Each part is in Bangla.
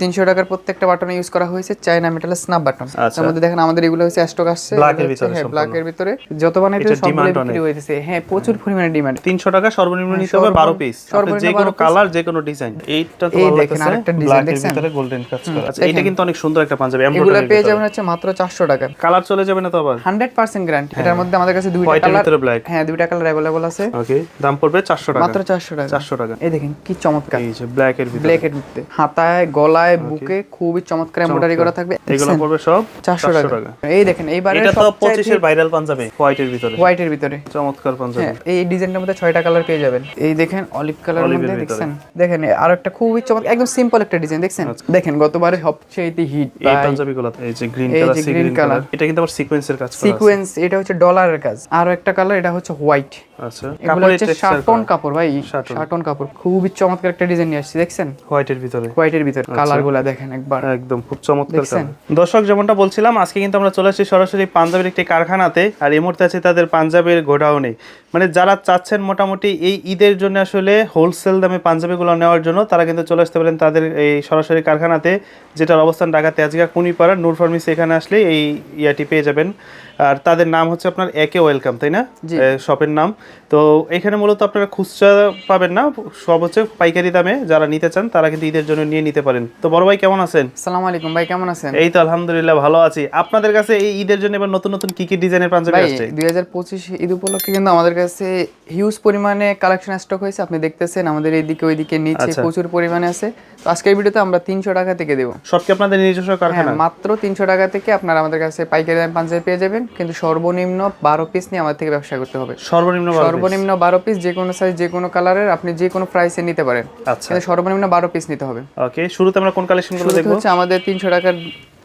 তিনশো টাকার প্রত্যেকটা বাটনে ইউজ করা হয়েছে চাইনা মেটালের স্ন্যাপ বাটন। তার মধ্যে দেখেন আমাদের এগুলো হচ্ছে স্টক আসছে। হচ্ছে- ভিতরে হ্যাঁ ভিতরে। যত বানাইতে এটার সবগুলো বিক্রি হইতেছে। হ্যাঁ প্রচুর পরিমাণে ডিমান্ড তিনশো টাকা সর্বনিম্ন নিতে হবে সর্বনিম্ন- বারো পিস যে কোনো কালার যে কোনো ডিজাইন এইটা তো ভালো আরেকটা এর দেখছেন? ভিতরে গোল্ডেন কাজ করা। আচ্ছা এটা কিন্তু অনেক সুন্দর একটা পাঞ্জাবি এগুলো পেয়ে যাবেন হচ্ছে মাত্র চারশো টাকা। কালার চলে যাবে না তো আবার? হান্ড্রেড পার্সেন্ট গ্যারান্টি এটার মধ্যে আমাদের কাছে দুইটা কালার হ্যাঁ দুইটা কালার অ্যাভেলেবল আছে। ওকে দাম পড়বে চারশো টাকা। মাত্র চারশো টাকা। চারশো টাকা। এই দেখেন কি চমৎকার। এই যে ব্ল্যাক এর ভিতরে। ব্ল্যাক এর মধ্যে হাতায় গলায় বুকে খুবই চমৎকার এমব্রয়ডারি করা থাকবে। এগুলো পড়বে সব চারশো চারশো টাকা। টাকা। এই দেখেন এইবারে এটা তো পঁচিশের ভাইরাল পাঞ্জাবি হোয়াইটের ভিতরে। হোয়াইটের ভিতরে। চমৎকার পাঞ্জাবি। হ্যাঁ এই ডিজাইনটার মধ্যে কালার পেয়ে যাবেন। এই দেখেন অলিভ কালার মধ্যে দেখছেন? দেখেন আর একটা খুবই চমৎকার একদম সিম্পল একটা ডিজাইন দেখছেন? দেখেন গতবারে সবচেয়ে হিট এই পাঞ্জাবি গুলো এই যে green colour sea green colour এটা কিন্তু আবার সিকোয়েন্সের কাজ করা সিকোয়েন্স এটা হচ্ছে ডলারের কাজ। আর একটা কালার এটা হচ্ছে হোয়াইট আচ্ছা হচ্ছে শার্টন কাপড় ভাই। শার্টন কাপড়। খুবই চমৎকার একটা ডিজাইন নিয়ে আসছি দেখছেন? হোয়াইটের ভিতরে। হোয়াইটের ভিতরে কালার গুলা দেখেন একবার। একদম খুব চমৎকার দর্শক যেমনটা বলছিলাম আজকে কিন্তু আমরা চলে আসছি সরাসরি পাঞ্জাবের একটি কারখানাতে আর এই মুহূর্তে আছে তাদের পাঞ্জাবের গোডাউনে। মানে যারা চাচ্ছেন মোটামুটি এই ঈদের জন্য আসলে হোলসেল দামে পাঞ্জাবিগুলো নেওয়ার জন্য তারা কিন্তু চলে আসতে পারেন তাদের এই সরাসরি কারখানাতে যেটার অবস্থান ঢাকা তেজগা কুনিপাড়া নূর ফার্মেসি এখানে আসলে এই ইয়াটি পেয়ে যাবেন। আর তাদের নাম হচ্ছে আপনার একে ওয়েলকাম তাই না? শপের নাম। তো এখানে মূলত আপনারা খুচরা পাবেন না সব হচ্ছে পাইকারি দামে যারা নিতে চান তারা কিন্তু ঈদের জন্য নিয়ে নিতে পারেন। তো বড় ভাই কেমন আছেন? সালাম আলাইকুম ভাই কেমন আছেন? এই তো আলহামদুলিল্লাহ ভালো আছি। আপনাদের কাছে এই ঈদের জন্য এবার নতুন নতুন কি কি ডিজাইনের পাঞ্জাবি আসছে? দুই হাজার পঁচিশ ঈদ উপলক্ষে কিন্তু আমাদের কাছে হিউজ পরিমাণে কালেকশন স্টক হয়েছে। আপনি দেখতেছেন আমাদের এইদিকে ওইদিকে নিচে আচ্ছা। প্রচুর পরিমাণে আছে। তো আজকের ভিডিওতে আমরা তিনশো টাকা থেকে দেবো। সব কি আপনাদের নিজস্ব হ্যাঁ কারখানা মাত্র তিনশো টাকা থেকে আপনারা আমাদের কাছে পাইকারি দামে পাঞ্জাবি পেয়ে যাবেন। কিন্তু সর্বনিম্ন বারো পিস নিয়ে আমাদের থেকে ব্যবসা করতে হবে। সর্বনিম্ন সর্বনিম্ন বারো পিস যে কোনো সাইজ যে কোনো কালারের আপনি যে কোনো প্রাইসে নিতে পারেন। আচ্ছা। সর্বনিম্ন বারো পিস নিতে হবে। ওকে শুরুতে আমরা কোন কালেকশনগুলো দেখব? হচ্ছে আমাদের তিনশো টাকার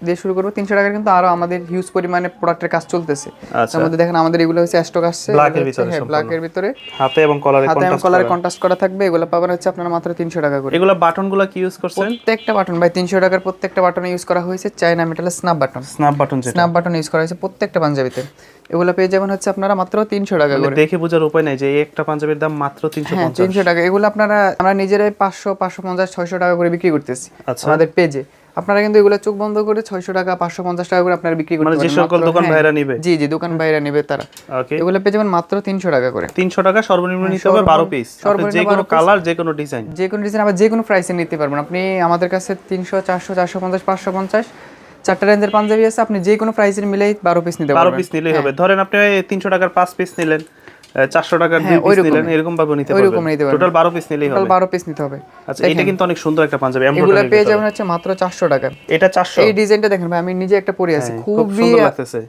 দিয়ে শুরু করব। তিনশো টাকার কিন্তু আরও আমাদের হিউজ পরিমাণে প্রোডাক্টের কাজ চলতেছে। আচ্ছা। তার মধ্যে দেখেন আমাদের এগুলো হচ্ছে স্টক আসছে। ভিতরে হ্যাঁ ভিতরে। হাতে এবং কলারে হাতে এবং কালারে করা। কন্ট্রাস্ট করা থাকবে। এগুলো পাবেন হচ্ছে আপনারা মাত্র তিনশো টাকা করে। এগুলো বাটনগুলো কি ইউজ করছেন? প্রত্যেকটা বাটন ভাই তিনশো টাকার প্রত্যেকটা বাটনে ইউজ করা হয়েছে চাইনা মেটালের snap button snap button snap button use করা হয়েছে প্রত্যেকটা পাঞ্জাবিতে। এগুলো পেয়ে যাবেন হচ্ছে আপনারা মাত্র তিনশো টাকা মানে করে। দেখে বোঝার উপায় নাই যে একটা পাঞ্জাবির দাম মাত্র তিনশো হ্যাঁ তিনশো টাকা। এগুলো আপনারা আমরা নিজেরাই পাঁচশো পাঁচশো পঞ্চাশ ছয়শো টাকা করে বিক্রি করতেছি। আচ্ছা। আমাদের পেজে আপনারা কিন্তু এগুলো চোখ বন্ধ করে ছয়শো টাকা পাঁচশো পঞ্চাশ টাকা করে আপনারা বিক্রি করতে মানে যে পারেন। সকল দোকান হ্যাঁ। ভাইরা নিবে? জি জি দোকান বাইরে নেবে তারা। এগুলো পেয়ে যাবেন মাত্র তিনশো টাকা করে। তিনশো টাকা সর্বনিম্ন নিতে হবে বারো পিস যে কোনো কালার যে কোনো ডিজাইন যে কোনো ডিজাইন আবার যে কোনো প্রাইসে নিতে পারবেন। আপনি আমাদের কাছে তিনশো চারশো চারশো পঞ্চাশ পাঁচশো পঞ্চাশ চারটা রেঞ্জের পাঞ্জাবি আছে আপনি যে কোনো প্রাইসের মিলেই বারো পিস নিতে বারো পিস নিলেই হবে। ধরেন আপনি তিনশো টাকার পাঁচ পিস নিলেন। চারশো টাকার দুই হ্যাঁ, পিস নিলেন এরকম ভাবে নিতে পারবেন। নিতে পারবেন। টোটাল বারো পিস নিলেই টোটাল হবে। বারো পিস নিতে হবে। আচ্ছা এটা কিন্তু অনেক সুন্দর একটা পাঞ্জাবি এগুলো পেয়ে যাবেন হচ্ছে মাত্র চারশো টাকা। এটা চারশো। এই ডিজাইনটা দেখেন ভাই আমি নিজে একটা পরে আছি। হ্যাঁ, খুবই।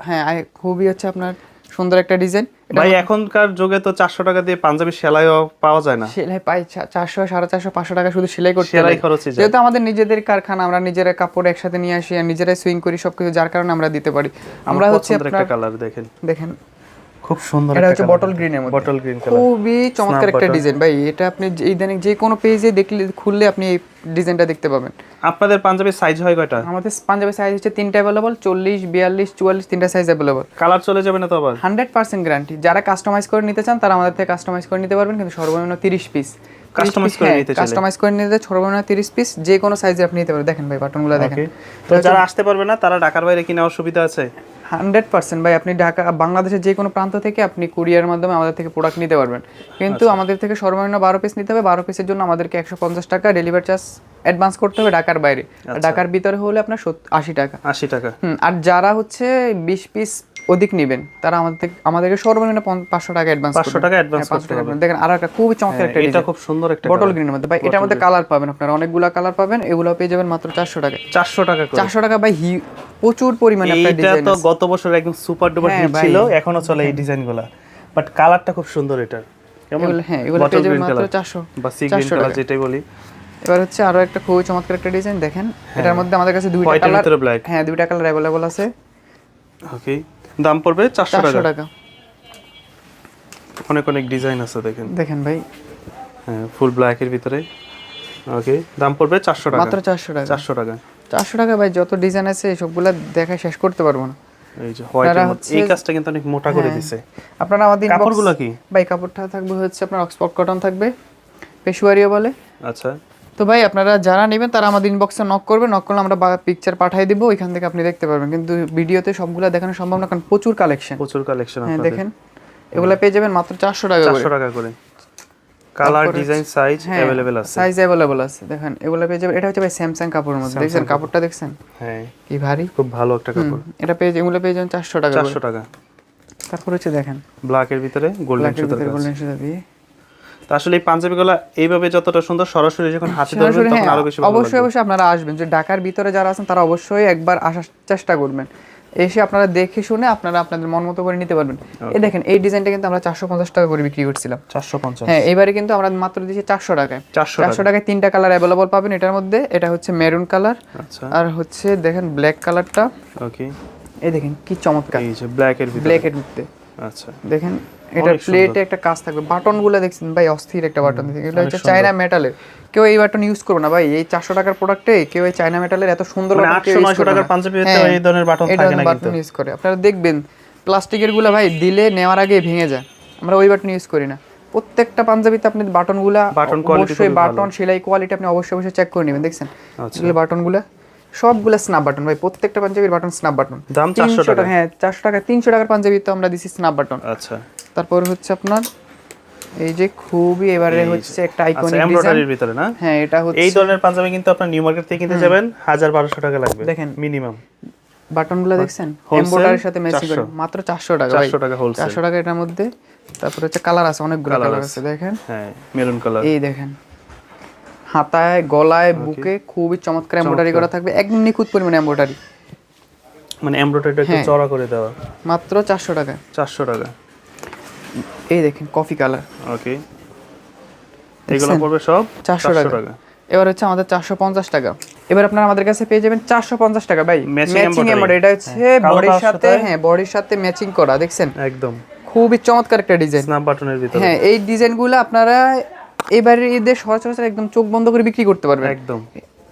হ্যাঁ খুবই হচ্ছে আপনার সুন্দর একটা ডিজাইন ভাই এখনকার যুগে তো চারশো টাকা দিয়ে পাঞ্জাবি সেলাইও পাওয়া যায় না। সেলাই পাই চারশো সাড়ে চারশো পাঁচশো টাকা শুধু সেলাই করতে সেলাই যায়। যেহেতু আমাদের নিজেদের কারখানা আমরা নিজেরা কাপড় একসাথে নিয়ে আসি আর নিজেরাই সুইং করি সবকিছু যার কারণে আমরা দিতে পারি। আমরা হচ্ছে একটা কালার দেখেন। দেখেন খুব সুন্দর এটা হচ্ছে বটল গ্রিনের মধ্যে। বটল গ্রিন কালার খুবই চমৎকার একটা ডিজাইন ভাই এটা আপনি ইদানিং যে কোনো পেজে দেখলে খুললে আপনি এই ডিজাইনটা দেখতে পাবেন। আপনাদের পাঞ্জাবির সাইজ হয় কয়টা? আমাদের পাঞ্জাবি সাইজ হচ্ছে তিনটা অ্যাভেলেবল চল্লিশ বিয়াল্লিশ চুয়াল্লিশ তিনটা সাইজ অ্যাভেলেবল কালার চলে যাবে না তো আবার? হান্ড্রেড পার্সেন্ট গ্যারান্টি যারা কাস্টমাইজ করে নিতে চান তারা আমাদের থেকে কাস্টমাইজ করে নিতে পারবেন কিন্তু সর্বনিম্ন তিরিশ পিস Customize করে নিতে চাইলে? কাস্টমাইজ করে নিতে সর্বনিম্ন তিরিশ পিস যে কোনো সাইজে আপনি নিতে পারবেন। দেখেন ভাই বাটনগুলো দেখেন। তো যারা আসতে পারবে না তারা ঢাকার বাইরে কি নেওয়ার সুবিধা আছে? Hundred percent. ভাই আপনি ঢাকা বাংলাদেশের যে কোনো প্রান্ত থেকে আপনি কুরিয়ার মাধ্যমে আমাদের থেকে প্রোডাক্ট নিতে পারবেন। কিন্তু আচ্ছা। আমাদের থেকে সর্বনিম্ন বারো পিস নিতে হবে। বারো পিসের জন্য আমাদেরকে একশো পঞ্চাশ টাকা ডেলিভারি চার্জ অ্যাডভান্স করতে হবে ঢাকার বাইরে। আচ্ছা। ঢাকার ভিতরে হলে আপনার আশি টাকা। আশি টাকা। হুম আর যারা হচ্ছে বিশ পিস অধিক নেবেন। তারা আমাদের আমাদেরকে সর্বনিম্ন পাঁচশো টাকা অ্যাডভান্স পাঁচশো টাকা অ্যাডভান্স হবে। দেখেন আর একটা খুবই চমৎকার একটা এটা খুব সুন্দর একটা বটল গ্রিনের মধ্যে। ভাই এটার মধ্যে কালার পাবেন আপনারা। অনেকগুলো কালার পাবেন এগুলো পেয়ে যাবেন মাত্র চারশো টাকা চারশো টাকা চারশো টাকা ভাই হি- প্রচুর পরিমাণে ডিজাইন তো গত বছর একদম সুপার ডুপার হ্যাঁ হিট ছিল এখনও চলে এই ডিজাইনগুলা বাট কালারটা খুব সুন্দর এটার। হ্যাঁ এগুলো পেয়ে যাবেন মাত্র চারশো বা সি গ্রিন কালার যেটাই বলি। এবার হচ্ছে আরও একটা খুবই চমৎকার একটা ডিজাইন দেখেন। এটার মধ্যে আমাদের কাছে দুইটা কালার হ্যাঁ দুইটা কালার অ্যাভেলেবল আছে। ওকে দাম পড়বে চারশো টাকা। টাকা। অনেক অনেক ডিজাইন আছে দেখেন। দেখেন ভাই। হ্যাঁ ফুল ব্ল্যাক এর ভিতরে। ওকে দাম পড়বে চারশো টাকা। মাত্র চারশো টাকা। চারশো টাকা। চারশো টাকা ভাই যত ডিজাইন আছে সবগুলা দেখা শেষ করতে পারব না। এই যে হচ্ছে- এই কাজটা কিন্তু অনেক মোটা করে হ্যাঁ। দিছে। আপনারা আমাদের কাপড়গুলো কি? ভাই কাপড়টা থাকবে হচ্ছে আপনার অক্সফোর্ড কটন থাকবে। পেশুয়ারিও বলে। আচ্ছা। তো ভাই আপনারা যারা নেবেন তারা আমাদের ইনবক্সে নক করবে নক করলে আমরা পিকচার পাঠিয়ে দিব ওইখান থেকে আপনি দেখতে পারবেন। কিন্তু ভিডিওতে সবগুলো দেখানো সম্ভব না কারণ প্রচুর কালেকশন প্রচুর কালেকশন হ্যাঁ দেখেন। এগুলো পেয়ে যাবেন মাত্র চারশো টাকা চারশো টাকা করে। কালার ডিজাইন সাইজ অ্যাভেলেবেল আছে। সাইজ অ্যাভেলেবল আছে। দেখেন এগুলো পেয়ে যাবেন। এটা হচ্ছে ভাই স্যামসাং কাপড়ের মধ্যে। দেখছেন কাপড়টা দেখছেন? হ্যাঁ। কি ভারী। খুব ভালো একটা কাপড়। এটা পেয়ে এগুলো পেয়ে যাবেন চারশো টাকা করে। চারশো টাকা। তারপর হচ্ছে দেখেন। ব্ল্যাকের ভিতরে গোল্ডেন গোল্ডেন সুতা দিয়ে। তো আসলে এই পাঞ্জাবিগুলো এইভাবে যতটা সুন্দর সরাসরি যখন হাতে ধরবেন তখন হ্যাঁ আরও বেশি ভালো অবশ্যই লাগবে। অবশ্যই আপনারা আসবেন। যে ঢাকার ভিতরে যারা আছেন তারা অবশ্যই একবার আসার চেষ্টা করবেন। এসে আপনারা দেখে শুনে আপনারা আপনাদের মন মতো করে নিতে পারবেন। এই দেখেন এই ডিজাইনটা কিন্তু আমরা চারশো পঞ্চাশ টাকা করে বিক্রি করছিলাম। চারশো পঞ্চাশ। হ্যাঁ এবারে কিন্তু আমরা মাত্র দিচ্ছি চারশো টাকায়। চারশো টাকায়। তিনটা কালার অ্যাভেলেবল পাবেন এটার মধ্যে। এটা হচ্ছে মেরুন কালার আচ্ছা। আর হচ্ছে দেখেন ব্ল্যাক কালারটা ওকে এই দেখেন কি চমৎকার। ব্ল্যাক ব্ল্যাকের ভিতরে। ব্ল্যাকের মধ্যে আচ্ছা। দেখেন এটা প্লেটে একটা কাজ থাকবে। বাটনগুলো দেখছেন ভাই অস্থির একটা বাটন এটা হচ্ছে চায়না মেটালের কেউ এই বাটন ইউজ করবে না ভাই। এই চারশো টাকার প্রোডাক্টে কেউ এই চায়না মেটালের এত সুন্দর মানে টাকার পাঞ্জাবি হ্যাঁ, এই ধরনের বাটন থাকে না বাটন ইউজ করে। আপনারা দেখবেন প্লাস্টিকেরগুলো ভাই দিলে নেওয়ার আগে ভেঙে যায়। আমরা ওই বাটন ইউজ করি না। প্রত্যেকটা পাঞ্জাবিতে আপনি বাটনগুলা quality অবশ্যই বাটন সেলাই কোয়ালিটি আপনি অবশ্যই অবশ্যই চেক করে নেবেন। দেখছেন? আচ্ছা। বাটনগুলা সবগুলা স্ন্যাপ বাটন ভাই। প্রত্যেকটা পাঞ্জাবির বাটন স্ন্যাপ বাটন দাম 400 টাকা। হ্যাঁ চারশো টাকা তিনশো টাকার পাঞ্জাবি তো আমরা দিছি স্ন্যাপ বাটন আচ্ছা। তারপর হচ্ছে আপনার এই যে খুবই এবারে হচ্ছে একটা আইকনিক ডিজাইন এমব্রয়ডারির ভিতরে না? হ্যাঁ এটা হচ্ছে এই ধরনের পাঞ্জাবি কিন্তু আপনার নিউ মার্কেট থেকে কিনতে যাবেন হাজার বারোশো টাকা লাগবে দেখেন। মিনিমাম। বাটনগুলো দেখছেন? এমব্রয়ডারির সাথে ম্যাচিং করে মাত্র 400 টাকা 400 টাকা wholesale। 400 টাকা এটার মধ্যে। তারপর হচ্ছে কালার আছে অনেকগুলো Colour কালার আছে। দেখেন। হ্যাঁ মেরুন কালার এই দেখেন। হাতায় গলায় বুকে খুবই চমৎকার এমব্রয়ডারি করা থাকবে। একদম নিখুঁত পরিমাণে এমব্রয়ডারি মানে এমব্রয়ডারিটা একটু হ্যাঁ। চড়া করে দেওয়া। মাত্র 400 টাকা। চারশো টাকা। এই দেখেন কফি কালার ওকে এগুলো পড়বে সব 400 টাকা। এবার হচ্ছে আমাদের 450 টাকা। এবার আপনারা আমাদের কাছে পেয়ে যাবেন 450 টাকা ভাই। ম্যাচিং। এমব্রয়ডারি এটা হচ্ছে বডির সাথে হ্যাঁ বডির সাথে ম্যাচিং করা দেখছেন? একদম। খুবই চমৎকার একটা ডিজাইন স্ন্যাপ বাটনের ভিতরে। হ্যাঁ এই ডিজাইনগুলো আপনারা এবারে ঈদের সচরাচর একদম চোখ বন্ধ করে বিক্রি করতে পারবেন। একদম।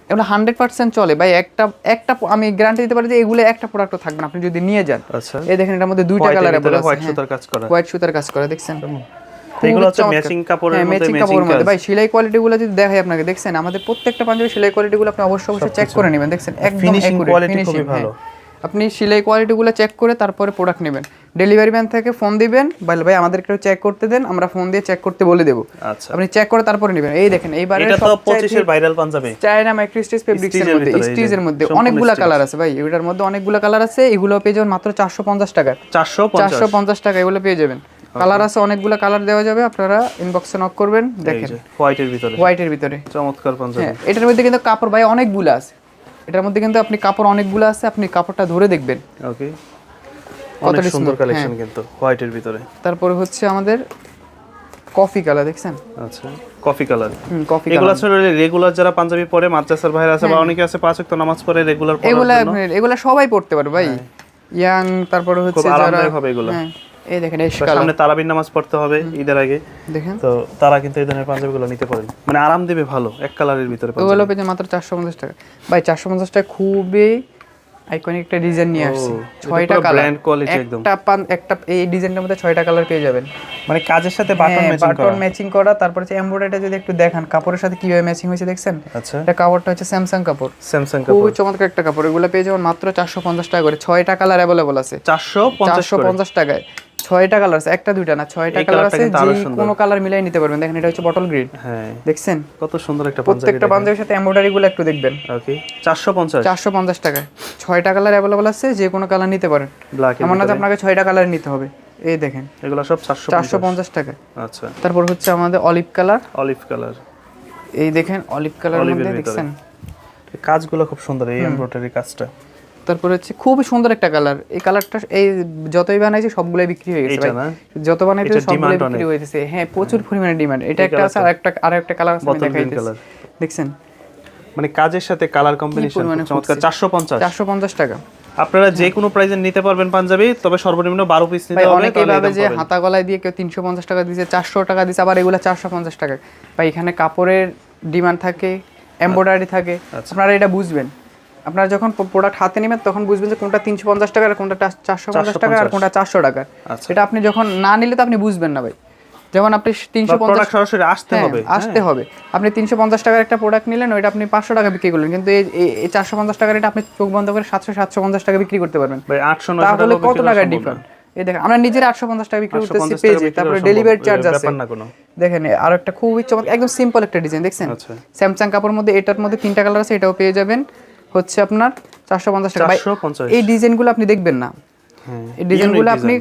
এগুলো হান্ড্রেড পার্সেন্ট চলে। ভাই একটা একটা আমি গ্যারান্টি দিতে পারি যে এগুলো একটা প্রোডাক্টও থাকবে না। আপনি যদি নিয়ে যান আচ্ছা। এই দেখেন এটার মধ্যে দুইটা কালার হোয়াইট সুতার কাজ করা। হোয়াইট সুতার কাজ করা দেখছেন? এগুলো হচ্ছে ম্যাচিং কাপড়ের মধ্যে ম্যাচিং ম্যাচিং কাপড়ের মধ্যে। ভাই সেলাই কোয়ালিটি গুলো যদি দেখাই আপনাকে দেখছেন? আমাদের প্রত্যেকটা পাঞ্জাবি সেলাই কোয়ালিটি গুলো আপনি অবশ্যই অবশ্যই চেক করে নেবেন দেখছেন? একদম ফিনিশিং কোয়ালিটি খুবই ভালো। আপনি সেলাই কোয়ালিটি গুলো চেক করে তারপরে প্রোডাক্ট নেবেন। ডেলিভারি ম্যান থেকে ফোন দিবেন বলে ভাই আমাদেরকে চেক করতে দেন আমরা ফোন দিয়ে চেক করতে বলে দেবো। আচ্ছা। আপনি চেক করে তারপরে নেবেন। এই দেখেন এইবারে এটা তো পঁচিশের viral panjabi. China microstitch fabrics এর মধ্যে স্টিচের মধ্যে অনেকগুলা কালার আছে ভাই এটার মধ্যে অনেকগুলা কালার আছে এগুলো পেয়ে যাবেন মাত্র চারশো পঞ্চাশ টাকা। চারশো চারশো পঞ্চাশ টাকা এগুলো পেয়ে যাবেন। কালার আছে অনেকগুলা কালার দেওয়া যাবে আপনারা ইনবক্সে নক করবেন দেখেন। হোয়াইটের ভিতরে। হোয়াইটের ভিতরে। চমৎকার পাঞ্জাবি। হ্যাঁ এটার মধ্যে কিন্তু কাপড় ভাই অনেকগুলো আছে। এটার মধ্যে কিন্তু আপনি কাপড় অনেকগুলো আছে আপনি কাপড়টা ধরে দেখবেন। ওকে। অনেক সুন্দর কালেকশন কিন্তু হোয়াইটের ভিতরে। তারপরে হচ্ছে আমাদের কফি কালার দেখছেন? আচ্ছা কফি কালার হুম কফি এগুলো আসলে রেগুলার যারা পাঞ্জাবি পরে মাদ্রাসার ভাইরা আছে বা অনেকে আছে পাঁচ ওয়াক্ত নামাজ পড়ে রেগুলার পড়ার এগুলা এগুলা সবাই পড়তে পারে ভাই। ইয়াং তারপরে হচ্ছে যারা আরামদায়ক হবে এগুলো। হ্যাঁ। এই দেখেন সামনে তারাবির নামাজ পড়তে হবে ঈদের আগে। দেখেন। তো তারা কিন্তু এই ধরনের পাঞ্জাবিগুলো নিতে পারেন মানে আরাম দেবে ভালো এক কালারের ভিতরে ওগুলো পেয়েছে মাত্র চারশো পঞ্চাশ টাকা। ভাই চারশো পঞ্চাশ টাকা খুবই আইকনিক একটা ডিজাইন নিয়ে আসছি। ছয়টা কালার quality একদম। একটা পান একটা এই ডিজাইনটার মধ্যে ছয়টা কালার পেয়ে যাবেন। মানে কাজের সাথে বাটন ম্যাচিং করা। বাটন ম্যাচিং করা তারপর হচ্ছে এমব্রয়ডারিটা যদি একটু দেখান কাপড়ের সাথে কীভাবে ম্যাচিং হয়েছে দেখছেন? আচ্ছা। এটা কাপড়টা হচ্ছে স্যামসাং কাপড়। স্যামসাং কাপড়। খুবই চমৎকার একটা কাপড়। এগুলো পেয়ে যাবেন মাত্র চারশো পঞ্চাশ টাকা করে। ছয়টা কালার অ্যাভেলেবল আছে। চারশো পঞ্চাশ চারশো পঞ্চাশ টাকায়। ছয়টা কালার আছে একটা দুইটা না ছয়টা কালার আছে যে কোনো কালার মিলাই নিতে পারবেন। দেখেন এটা হচ্ছে বটল গ্রিন হ্যাঁ। দেখছেন? কত সুন্দর একটা পাঞ্জাবি প্রত্যেকটা পাঞ্জাবির সাথে এমব্রয়ডারি গুলো একটু দেখবেন। ওকে চারশো পঞ্চাশ। চারশো পঞ্চাশ টাকায়। ছয়টা কালার অ্যাভেলেবল আছে যে কোনো কালার নিতে পারেন। এমন না আপনাকে ছয়টা কালার নিতে হবে। এই দেখেন। এগুলো সব চারশো চারশো পঞ্চাশ টাকা আচ্ছা। তারপর হচ্ছে আমাদের অলিভ কালার অলিভ কালার এই দেখেন অলিভ কালার মধ্যে। দেখছেন? কাজগুলো খুব সুন্দর এই এমব্রয়ডারি কাজটা। তারপর হচ্ছে খুবই সুন্দর একটা কালার এই কালারটা এই যতই বানাইছে সবগুলাই বিক্রি হয়ে গেছে ভাই। যত বানাইছে সবগুলাই demand বিক্রি হয়েছে হ্যাঁ প্রচুর পরিমাণে ডিমান্ড এটা একটা আছে আর একটা আর একটা কালার আছে দেখাইতেছি। দেখছেন? মানে কাজের সাথে কালার কম্বিনেশন চমৎকার। ফুটছে। চারশো পঞ্চাশ। চারশো পঞ্চাশ টাকা। আপনারা যে কোনো প্রাইজে নিতে পারবেন পাঞ্জাবি তবে সর্বনিম্ন বারো পিস নিতে হবে তাহলে ভাবে যে হাতা গলায় দিয়ে কেউ তিনশো পঞ্চাশ টাকা দিচ্ছে চারশো টাকা দিচ্ছে আবার এগুলো চারশো পঞ্চাশ টাকা। ভাই এখানে কাপড়ের ডিমান্ড থাকে এমব্রয়ডারি থাকে। আচ্ছা। আপনারা এটা বুঝবেন। আপনারা যখন প্রোডাক্ট হাতে নেবেন তখন বুঝবেন যে কোনটা তিনশো পঞ্চাশ টাকা আর কোনটা চারশো পঞ্চাশ টাকা আর কোনটা চারশো টাকা আচ্ছা। এটা আপনি যখন না নিলে তো আপনি বুঝবেন না ভাই। যেমন আপনি তিনশো পঞ্চাশ সরাসরি আসতে হ্যাঁ, হবে। আসতে হবে। আপনি তিনশো পঞ্চাশ টাকার একটা প্রোডাক্ট নিলেন ওইটা আপনি পাঁচশো টাকা বিক্রি করলেন। কিন্তু এই- চারশো পঞ্চাশ টাকার এটা আপনি চোখ বন্ধ করে সাতশো সাতশো পঞ্চাশ টাকা বিক্রি করতে পারবেন। আটশো তাহলে কত টাকার ডিফারেন্ট এই দেখেন আমরা নিজের আটশো পঞ্চাশ টাকা বিক্রি করতেছি পেজে তারপরে ডেলিভারি চার্জ আছে। দেখেন আর একটা খুবই চমৎকার একদম সিম্পল একটা ডিজাইন দেখছেন? আচ্ছা। স্যামসাং কাপড়ের মধ্যে এটার মধ্যে তিনটা কালার আছে এটাও পেয়ে যাবেন। হচ্ছে আপনার চারশো পঞ্চাশ টাকা। এই ডিজাইনগুলো আপনি দেখবেন না। এই ডিজাইনগুলো আপনি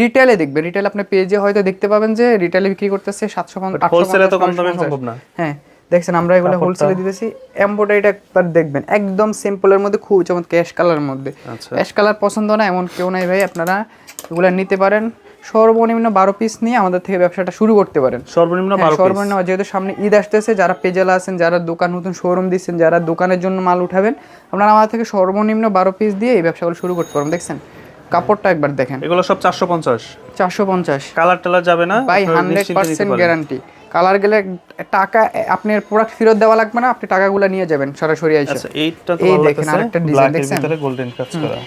রিটেলে দেখবেন। রিটেল আপনি পেজে হয়তো দেখতে পাবেন যে রিটেলে বিক্রি করতেছে সাতশো পঞ্চাশ হোলসেলে তো কম দামে সম্ভব না। হ্যাঁ দেখছেন আমরা এগুলো হোলসেলে দিতেছি। এমব্রয়ডারিটা একবার দেখবেন। একদম সিম্পলের মধ্যে খুব চমৎকার অ্যাশ কালারের মধ্যে। আচ্ছা। অ্যাশ কালার পছন্দ না এমন কেউ নাই ভাই। আপনারা এগুলো নিতে পারেন। সর্বনিম্ন বারো পিস নিয়ে আমাদের থেকে ব্যবসাটা শুরু করতে পারেন। সর্বনিম্ন হ্যাঁ, সর্বনিম্ন যেহেতু সামনে ঈদ আসতেছে যারা পেজালা আছেন যারা দোকান নতুন শোরুম দিচ্ছেন যারা দোকানের জন্য মাল উঠাবেন আপনারা আমাদের থেকে সর্বনিম্ন বারো পিস দিয়ে এই ব্যবসাগুলো শুরু করতে পারেন দেখছেন কাপড়টা একবার দেখেন। এগুলো সব চারশো পঞ্চাশ। চারশো পঞ্চাশ। কালার টালার যাবে না by hundred percent guarantee colour গেলে টাকা আপনার প্রোডাক্ট ফেরত দেওয়া লাগবে না আপনি টাকাগুলো নিয়ে যাবেন সরাসরি এসে। আচ্ছা এইটা তো ভালো দেখেন, আরেকটা ব্ল্যাকের দেখছেন? ভিতরে গোল্ডেন কাজ করা।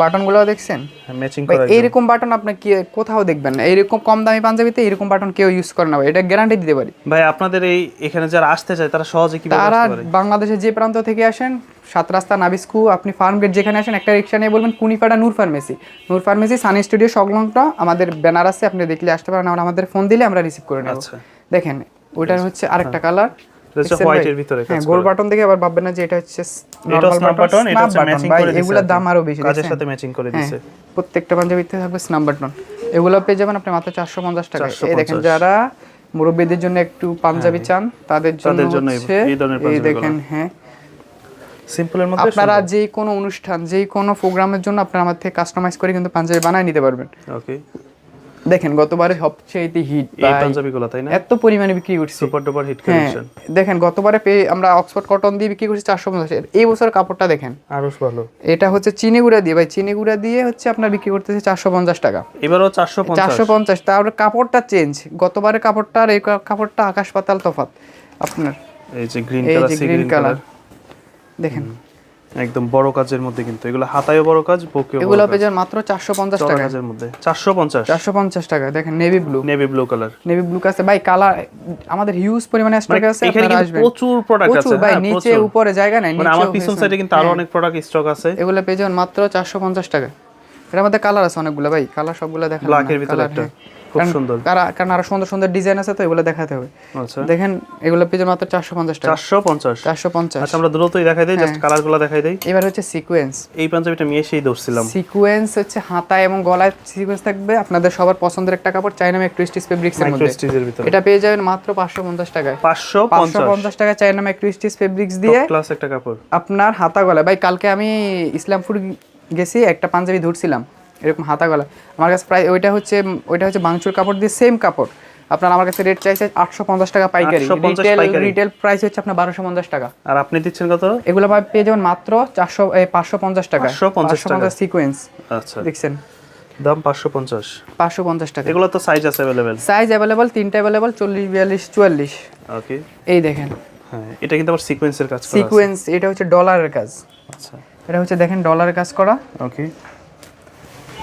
বাটনগুলো দেখছেন? ম্যাচিং করা এইরকম বাটন আপনি কি কোথাও দেখবেন না। এইরকম কম দামি পাঞ্জাবিতে এরকম বাটন কেউ ইউজ করে না এটা গ্যারান্টি দিতে পারি। ভাই আপনাদের এই এখানে যারা আসতে চায় তারা সহজে কীভাবে তারা বাংলাদেশের যে প্রান্ত থেকে আসেন সাত রাস্তা নাবিস্কু আপনি ফার্ম গেট যেখানে আসেন একটা রিক্সা নিয়ে বলবেন Kunipara Noor pharmacy Noor pharmacy Sunny studio সংলগ্ন আমাদের ব্যানার আছে আপনি দেখলে আসতে পারেন। আমাদের ফোন দিলে আমরা রিসিভ করে নেব। আচ্ছা। দেখেন ওইটার হচ্ছে আরেকটা কালার হোয়াইটের ভিতরে হ্যাঁ গোল বাটন দেখে আবার ভাববেন না যে এটা হচ্ছে এটা নরমাল বাটন এটা হচ্ছে ম্যাচিং করে দিয়েছে এগুলোর দাম আরও বেশি কাজের সাথে ম্যাচিং করে হ্যাঁ দিয়েছে প্রত্যেকটা পাঞ্জাবিতে থাকবে স্ন্যাপ বাটন এগুলো পেয়ে যাবেন আপনি মাত্র টাকা এই দেখেন যারা মুরব্বীদের জন্য একটু পাঞ্জাবি চান তাদের জন্য এই- ধরনের এই দেখেন হ্যাঁ। সিম্পলের মধ্যে আপনারা যে কোনো অনুষ্ঠান যে কোনো প্রোগ্রামের জন্য আপনারা আমার থেকে কাস্টমাইজ করে কিন্তু পাঞ্জাবি বানায় নিতে পারবেন। ওকে দেখেন গতবারে সবচেয়ে হিট এই পাঞ্জাবিগুলো তাই না? এত পরিমাণে বিক্রি করছি। সুপার ডুপার হিট কালেকশন দেখেন গতবারে পেয়ে আমরা অক্সফোর্ড কটন দিয়ে বিক্রি করছি চারশো পঞ্চাশ। এই বছর কাপড়টা দেখেন। আরও ভালো। এটা হচ্ছে চিনি গুঁড়া দিয়ে ভাই। চিনি গুঁড়া দিয়ে হচ্ছে আপনার বিক্রি করতেছে চারশো পঞ্চাশ টাকা। এবারও চারশো পঞ্চাশ। চারশো পঞ্চাশ। তারপরে কাপড়টা চেঞ্জ গতবারে কাপড়টা আর এই কাপড়টা আকাশ পাতাল তফাত আপনার এই যে green colour sea green colour দেখেন। একদম বড় কাজের মধ্যে কিন্তু। এগুলো হাতায়ও বড় কাজ বুকেও এগুলো পেয়ে মাত্র চারশো পঞ্চাশ বড় টাকা কাজের মধ্যে। চারশো পঞ্চাশ। চারশো পঞ্চাশ টাকা। দেখেন navy blue navy blue colour navy blue কাছে ভাই কালার আমাদের হিউজ পরিমাণে স্টক আছে এখানে আসবেন। প্রচুর প্রোডাক্ট আছে ভাই হ্যাঁ, নিচে উপরে জায়গা নাই মানে আমার পিছন সাইডে কিন্তু আরও হ্যাঁ, অনেক প্রোডাক্ট স্টক আছে। এগুলো যাবেন মাত্র চারশো পঞ্চাশ টাকা। এটার মধ্যে কালার আছে অনেকগুলো ভাই কালার সবগুলো দেখা ব্ল্যাকের ভিতরে একটা। খুব সুন্দর। কারণ আরও সুন্দর সুন্দর ডিজাইন আছে তো এগুলো দেখাতে হবে। আচ্ছা। দেখেন এগুলো মাত্র টাকা। আচ্ছা আমরা দ্রুতই দেখাই দিই হ্যাঁ। জাস্ট কালার দেখাই দিই। এবার হচ্ছে সিকোয়েন্স এই পাঞ্জাবিটা আমি এসেই ধরছিলাম। সিকোয়েন্স হচ্ছে হাতায় এবং গলায় সিকোয়েন্স থাকবে। আপনাদের সবার পছন্দের একটা কাপড় চাইনা টুইস্টিস মধ্যে। এটা পেয়ে যাবেন মাত্র পাঁচশো পঞ্চাশ টাকায়। পাঁচশো পাঁচশো পঞ্চাশ পঞ্চাশ টাকা চাইনা ম্যাক টুইস্টিস ফেব্রিক্স দিয়ে ক্লাস একটা কাপড়। আপনার হাতা গলায়। ভাই কালকে আমি ইসলামপুর গেছি একটা পাঞ্জাবি ধরছিলাম। এরকম হাতা গলা। আমার কাছে প্রায় ওইটা হচ্ছে ওইটা হচ্ছে বাংচুর কাপড় দিয়ে সেম কাপড়। আপনার আমার কাছে রেট চাইছে আটশো পঞ্চাশ টাকা পাইকারি। রিটেল রিটেল প্রাইস হচ্ছে আপনার বারোশো পঞ্চাশ টাকা। আর আপনি দিচ্ছেন কত? এগুলো পেয়ে যাবেন মাত্র চারশো পাঁচশো পঞ্চাশ টাকা। 550 টাকা। সিকোয়েন্স আচ্ছা। দেখছেন? দাম পাঁচশো পঞ্চাশ। পাঁচশো পঞ্চাশ টাকা। এগুলো তো সাইজ আছে অ্যাভেলেবেল সাইজ অ্যাভেলেবল তিনটা অ্যাভেলেবল চল্লিশ বিয়াল্লিশ চুয়াল্লিশ। ওকে এই দেখেন। হ্যাঁ এটা কিন্তু আবার সিকোয়েন্সের কাজ সিকোয়েন্স এটা হচ্ছে ডলারের কাজ। আচ্ছা। এটা হচ্ছে দেখেন ডলারের কাজ করা। ওকে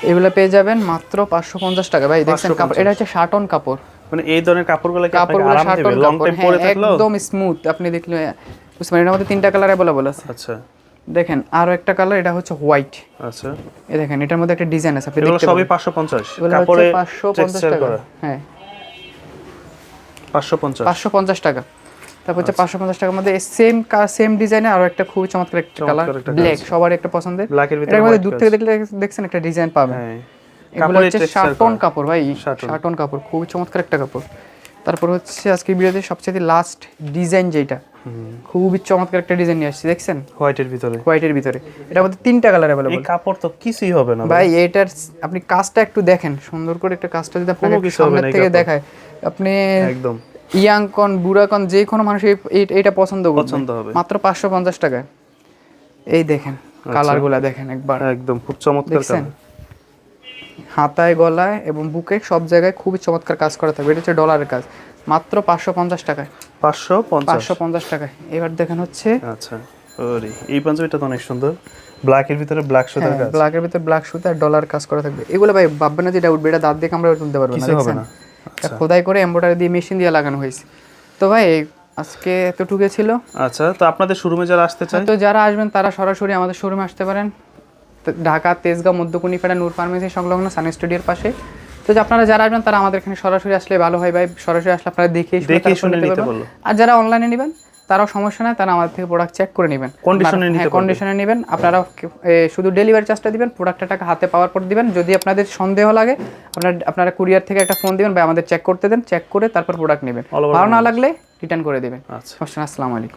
এগুলো পেয়ে যাবেন মাত্র পাঁচশো পঞ্চাশ টাকা। ভাই দেখছেন কাপড় এটা হচ্ছে শাটন কাপড়। মানে এই ধরনের কাপড়গুলো কাপড়গুলো আরাম শাটন কাপড় হ্যাঁ একদম স্মুথ আপনি দেখলে বুঝতে পারেন এটার মধ্যে তিনটা কালার অ্যাভেলেবল আছে। আচ্ছা। দেখেন আরও একটা কালার এটা হচ্ছে হোয়াইট আচ্ছা। এই দেখেন এটার মধ্যে একটা ডিজাইন আছে আপনি দেখতে সবই পাবেন। পাঁচশো পঞ্চাশ। এগুলো কাপড়ে হচ্ছে পাঁচশো পঞ্চাশ টেক্সচার টাকা। হ্যাঁ। পাঁচশো পঞ্চাশ। পাঁচশো পঞ্চাশ টাকা। তারপর আচ্ছা। হচ্ছে পাঁচশো পঞ্চাশ টাকার মধ্যে সেম সেম ডিজাইনে আরও একটা খুবই চমৎকার একটা কালার ব্ল্যাক সবার একটা পছন্দের। ব্ল্যাকের ভিতরে মধ্যে দূর থেকে দেখলে দেখছেন একটা ডিজাইন পাবেন। হ্যাঁ। এগুলো হচ্ছে শাটন কাপড় ভাই। শাটন কাপড় খুবই চমৎকার একটা কাপড়। তারপর হচ্ছে আজকে ভিডিওতে সবচেয়ে লাস্ট ডিজাইন যেটা খুবই চমৎকার একটা ডিজাইন নিয়ে আসছি দেখছেন? হোয়াইটের ভিতরে। হোয়াইটের ভিতরে। এটার মধ্যে তিনটা কালার এই কাপড় তো কিছুই হবে না ভাই এটার আপনি কাজটা একটু দেখেন। সুন্দর করে একটা কাজটা যদি আপনাকে কোনো একটু কিছু হবে সামনের না এই থেকে দেখায়। আপনি একদম। ইয়াং কন বুড়া কন যে কোনো মানুষ এইটা পছন্দ পছন্দ হবে। মাত্র পাঁচশো পঞ্চাশ টাকায়। এই দেখেন আচ্ছা। কালারগুলা দেখেন একবার। একদম খুব চমৎকার হাতায় গলায় এবং বুকে সব জায়গায় খুবই চমৎকার কাজ করা থাকবে। এটা হচ্ছে ডলারের কাজ। মাত্র পাঁচশো পঞ্চাশ টাকায়। পাঁচশো পাঁচশো পঞ্চাশ টাকায়। এবার দেখেন হচ্ছে আচ্ছা ওরে এই পাঞ্জাবিটা তো অনেক সুন্দর। ব্ল্যাকের ভিতরে ব্ল্যাক সুতার কাজ। ব্ল্যাকের ভিতরে ব্ল্যাক সুতা আর ডলার কাজ করা থাকবে। এগুলো ভাই ভাববে না যে এটা উঠবে এটা দাঁত দিয়ে আমরা তুলতে পারব না। এটা খোদাই করে এমব্রয়ডারি দিয়ে মেশিন দিয়ে লাগানো হয়েছে। তো ভাই আজকে এত এতটুকু ছিল। আচ্ছা তো আপনাদের শোরুমে যারা আসতে চায়? তো যারা আসবেন তারা সরাসরি আমাদের শোরুমে আসতে পারেন। ঢাকা তেজগাঁও মধ্যকুনিপাড়া নূর ফার্মেসি সংলগ্ন সানি স্টুডিওর পাশে। তো যে আপনারা যারা আসবেন তারা আমাদের এখানে সরাসরি আসলে ভালো হয় ভাই। সরাসরি আসলে আপনারা দেখে দেখে শুনে নিতে। আর যারা অনলাইনে নেবেন তারাও সমস্যা নাই তারা আমাদের থেকে প্রোডাক্ট চেক করে নেবেন। নিতে কন্ডিশনে নেবেন আপনারা শুধু ডেলিভারি চার্জটা দিবেন প্রোডাক্টটা টাকা হাতে পাওয়ার পর দিবেন। যদি আপনাদের সন্দেহ লাগে আপনারা আপনারা কুরিয়ার থেকে একটা ফোন দিবেন বা আমাদের চেক করতে দেন চেক করে তারপর প্রোডাক্ট নেবেন। ভালো না লাগলে রিটার্ন করে দেবেন। আচ্ছা। আসসালামু আলাইকুম।